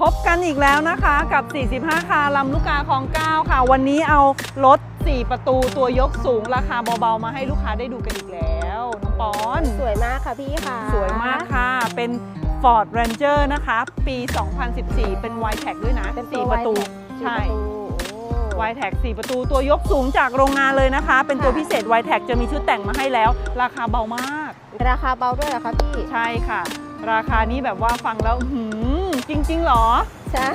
พบกันอีกแล้วนะคะกับ 45 คาลำลูกกาของ 9 ค่ะ วันนี้เอารถ 4 ประตูตัวยกสูงราคาเบาๆ มาให้ลูกค้าได้ดูกันอีกแล้วน้องปอน สวยมากค่ะพี่ค่ะ สวยมากค่ะ เป็น Ford Ranger นะคะ ปี 2014 เป็น y t e c ด้วยนะ เป็น4ประตู ใช่ใช่โอ้ y t e c 4ประตูตัวยกสูงจากโรงงานเลยนะคะ เป็นตัวค่ะพิเศษ y t e c จะมีชุดแต่งมาให้แล้ว ราคาเบามาก ราคาเบาด้วยเหรอคะพี่ ใช่ค่ะ ราคานี้แบบว่าฟังแล้วอื้อหือ จริง ๆ หรอ ใช่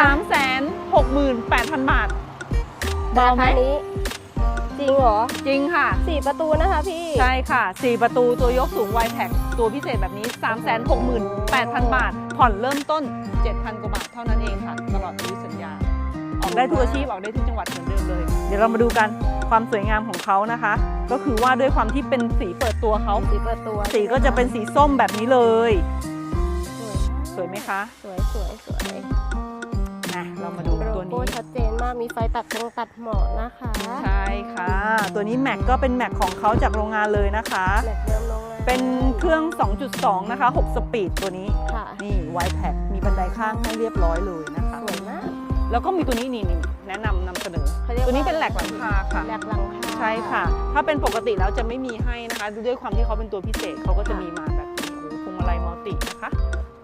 368,000 บาทเบาราไหมคานี้ จริงเหรอ จริงค่ะสี่ประตูนะคะพี่ ใช่ค่ะ 4 ประตูตัวยกสูง y t e c ตัวพิเศษแบบนี้ 368,000 บาท ผ่อนเริ่มต้น 7,000 กว่าบาทเท่านั้นเองค่ะ ตลอดอายุสัญญา ออกได้ทุกอาชีพ ออกได้ทุกจังหวัดเหมือนเดิมเลย เดี๋ยวเรามาดูกันความสวยงามของเขานะคะ ก็คือว่าด้วยความที่เป็นสีเปิดตัวเขาสีเปิดตัว สีก็จะเป็นสีส้มแบบนี้เลยส วยสวยไหมคะ สวยสวยสวยนะเรามาดูโลตัวโก้นี้ชัดเจนมากมีไฟตัดตรงตัดหมอกนะคะ ใช่ค่ะ ตัวนี้แม็กก็เป็นแม็กของเขาจากโรงงานเลยนะคะแม็กเดิมลงแล้วเป็นเครื่อง 2.2 นะคะ 6 สปีดตัวนี้ค่ะนี่ไวแพ็มีบันไดข้างให้เรียบร้อยเลยนะคะสวยมากแล้วก็มีตัวนี้นี่นี่แนะนำนำเสนอเขาเรียกตัวนี้ว่าเป็นแหลกหลังคาค่ะแหลกหลังคาใช่ค่ะ ถ้าเป็นปกติแล้วจะไม่มีให้นะคะ ด้วยความที่เขาเป็นตัวพิเศษเขาก็จะมีมาแบบนี้โอ้โหพวงมาลัยมัลตินะคะ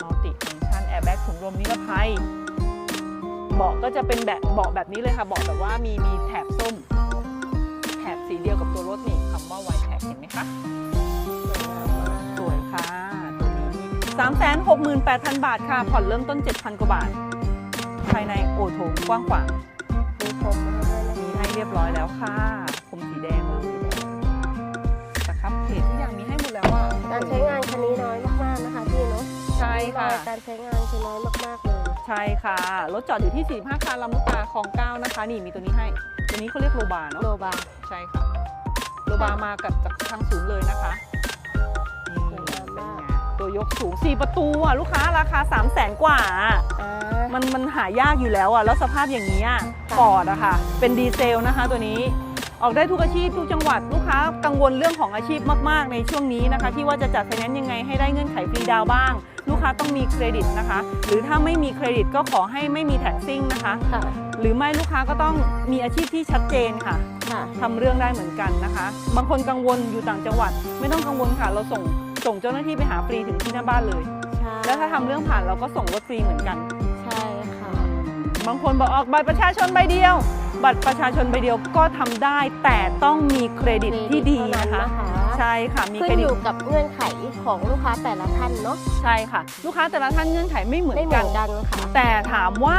มัลติฟังก์ชันแอร์แบ็กถุงลมนิรภัยเบาะก็จะเป็นแบบเบาะแบบนี้เลยค่ะเบาะแบบว่ามีมีแถบส้ม แถบสีเดียวกับตัวรถนี่คำว่าไวแท็กเห็นไหมคะสวยงามมากสวยค่ะตัวนี้368,000บาทค่ะ ผ่อนเริ่มต้น7,000กว่าบาท ภายในโอโถงกว้างขวางมีผมมาให้ด้วยนะมีให้เรียบร้อยแล้วค่ะผมสีแดงเลยนะครับเพจทุกอย่างมีให้หมดแล้วอะการใช้งาน ช่ค่ะการใช้งานคือน้อยมากๆเลยใช่ค่ะ รถจอดอยู่ที่ 45คาลำลูกกาคลองเก้านะคะ นี่มีตัวนี้ให้ ตัวนี้เขาเรียกโลบาเนาะ โลบาใช่ค่ะโลบามากับจากทางศูนย์เลยนะคะนี่สวยงามมากเป็นไงตัวยกสูง 4 ประตูอะลูกค้าราคา 3 0 0แสนกว่าอะอ่า มันมันหายากอยู่แล้วอะ แล้วสภาพอย่างนี้อะค่ะ ฟอร์ดอะค่ะ เป็นดีเซลนะคะตัวนี้ ออกได้ทุกอาชีพทุกจังหวัดลูกค้ากังวลเรื่องของอาชีพมาก ๆ ในช่วงนี้นะคะ ที่ว่าจะจัดไฟแนนซ์ยังไงให้ได้เงื่อนไขฟรีดาวน์บ้าง ลูกค้าต้องมีเครดิตนะคะ หรือถ้าไม่มีเครดิตก็ขอให้ไม่มีแท็กซิ่งนะคะ ค่ะ หรือไม่ลูกค้าก็ต้องมีอาชีพที่ชัดเจนค่ะ ค่ะ ทำเรื่องได้เหมือนกันนะคะ บางคนกังวลอยู่ต่างจังหวัด ไม่ต้องกังวลค่ะ เราส่งส่งเจ้าหน้าที่ไปหาฟรีถึงที่หน้าบ้านเลย ใช่แล้วถ้าทำเรื่องผ่านเราก็ส่งรถฟรีเหมือนกัน ใช่ค่ะ บางคนบอกออกบัตรประชาชนใบเดียว บัตรประชาชนใบเดียวก็ทำได้แต่ต้องมีเครดิตที่ดีนะคะ ใช่ค่ะมีขึ้เคนรอดิตยู่กับเงื่อนไขของลูกค้าแต่ละท่านเนาะใช่ค่ะ ลูกค้าแต่ละท่านเงื่อนไขไม่เหมือนไม่เหมืกัอนนกันค่ะแต่ถามว่า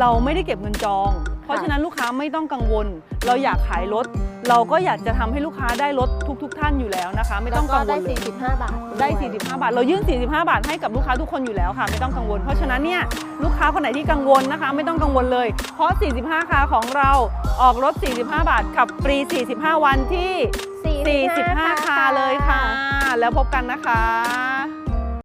เราไม่ได้เก็บเงินจองเพ ราะฉะนั้นลูกค้าไม่ต้องกังวล เราอยากขายรถ เราก็อยากจะทำให้ลูกค้าได้รถทุกๆท่านอยู่แล้วนะคะ ไม่ต้องกังวได้ลเลย45 บาทได้วย45 บาท เรายื่น 45 บาทให้กับลูกค้าทุกคนอยู่แล้วค่ะ ไม่ต้องกังวล เพราะฉะนั้นเนี่ยลูกค้าคนไหนที่กังวลนะคะ ไม่ต้องกังวลเลย เพราะ 45 คาของเราออกรถ 45 บาท ขับฟรี 45 วันที่ 45คาเลยค่ะ แล้วพบกันนะคะ